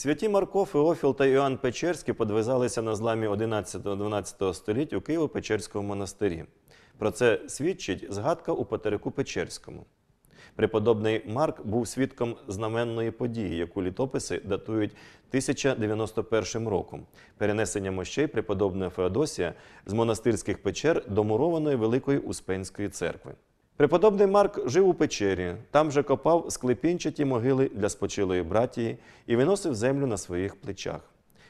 Святі Марко, Феофіл та Іоанн Печерський подвизалися на зламі 11-12 століть у Києво-Печерському монастирі. Про це свідчить згадка у Патерику Печерському. Преподобний Марк був свідком знаменної події, яку літописи датують 1091 роком перенесення мощей преподобної Феодосія з монастирських печер до мурованої Великої Успенської церкви. Преподобний Марк жив у печері, там же копав склепінчаті могили для спочилої братії і виносив землю на своїх плечах.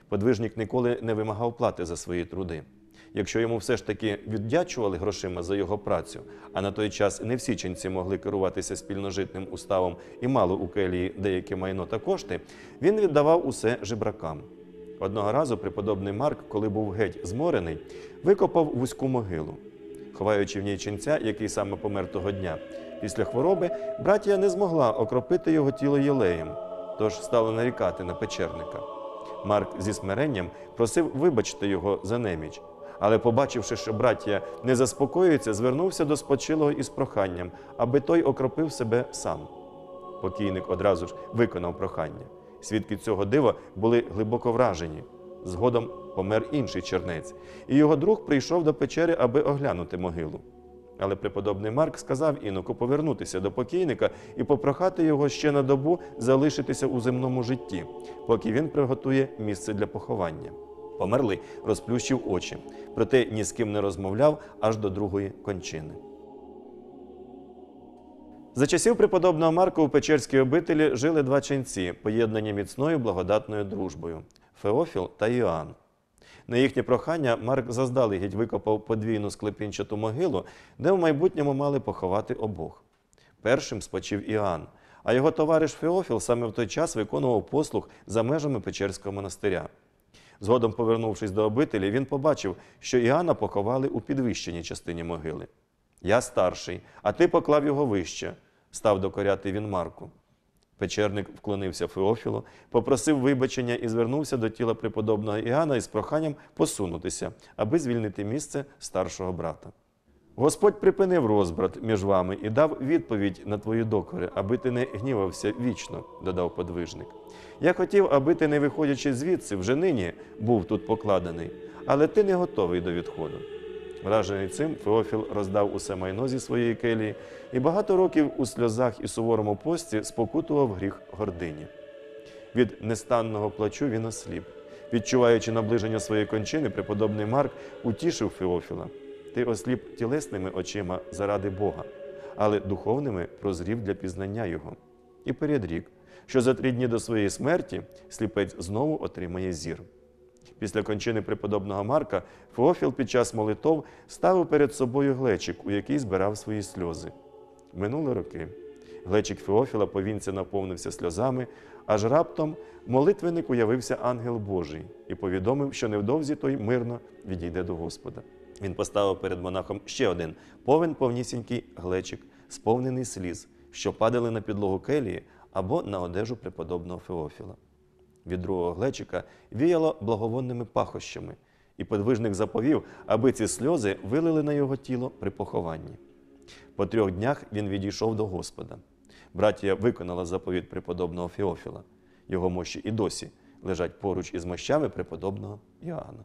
Подвижник ніколи не вимагав плати за свої труди. Якщо йому все ж таки віддячували грошима за його працю, а на той час не всі ченці могли керуватися спільножитним уставом і мало у келії деяке майно та кошти, він віддавав усе жебракам. Одного разу преподобний Марк, коли був геть зморений, викопав вузьку могилу ховаючи в ній ченця, який саме помер того дня. Після хвороби братія не змогла окропити його тіло єлеєм, тож стала нарікати на печерника. Марк зі смиренням просив вибачити його за неміч, але, побачивши, що братія не заспокоюється, звернувся до спочилого із проханням, аби той окропив себе сам. Покійник одразу ж виконав прохання. Свідки цього дива були глибоко вражені. Згодом помер інший чернець, і його друг прийшов до печери, аби оглянути могилу. Але преподобний Марк сказав іноку повернутися до покійника і попрохати його ще на добу залишитися у земному житті, поки він приготує місце для поховання. Померлий розплющив очі, проте ні з ким не розмовляв аж до другої кончини. За часів преподобного Марка у Печерській обителі жили два ченці, поєднані міцною благодатною дружбою Феофіл та Іоанн. На їхнє прохання Марк заздалегідь викопав подвійну склепінчату могилу, де в майбутньому мали поховати обох. Першим спочив Іоанн, а його товариш Феофіл саме в той час виконував послуг за межами Печерського монастиря. Згодом, повернувшись до обителі, він побачив, що Іоанна поховали у підвищеній частині могили. Я старший, а ти поклав його вище, став докоряти він Марку. Печерник вклонився Феофілу, попросив вибачення і звернувся до тіла преподобного Іоанна із проханням посунутися, аби звільнити місце старшого брата. Господь припинив розбрат між вами і дав відповідь на твої докори, аби ти не гнівався вічно, додав подвижник. Я хотів, аби ти, не виходячи звідси, вже нині був тут покладений, але ти не готовий до відходу. Вражений цим, Феофіл роздав усе майно зі своєї келії і багато років у сльозах і суворому пості спокутував гріх гордині. Від нестанного плачу він осліп. Відчуваючи наближення своєї кончини, преподобний Марк утішив Феофіла. Ти осліп тілесними очима заради Бога, але духовними прозрів для пізнання Його. І передрік, що за три дні до своєї смерті сліпець знову отримає зір. Після кончини преподобного Марка Феофіл під час молитов ставив перед собою глечик, у який збирав свої сльози. Минули роки. Глечик Феофіла повінця наповнився сльозами, аж раптом молитвенник уявився ангел Божий і повідомив, що невдовзі той мирно відійде до Господа. Він поставив перед монахом ще один повен повнісінький глечик, сповнений сліз, що падали на підлогу келії або на одежу преподобного Феофіла. Від другого глечика віяло благовонними пахощами, і подвижник заповів, аби ці сльози вилили на його тіло при похованні. По трьох днях він відійшов до Господа. Братія виконала заповідь преподобного Феофіла. Його мощі і досі лежать поруч із мощами преподобного Іоанна.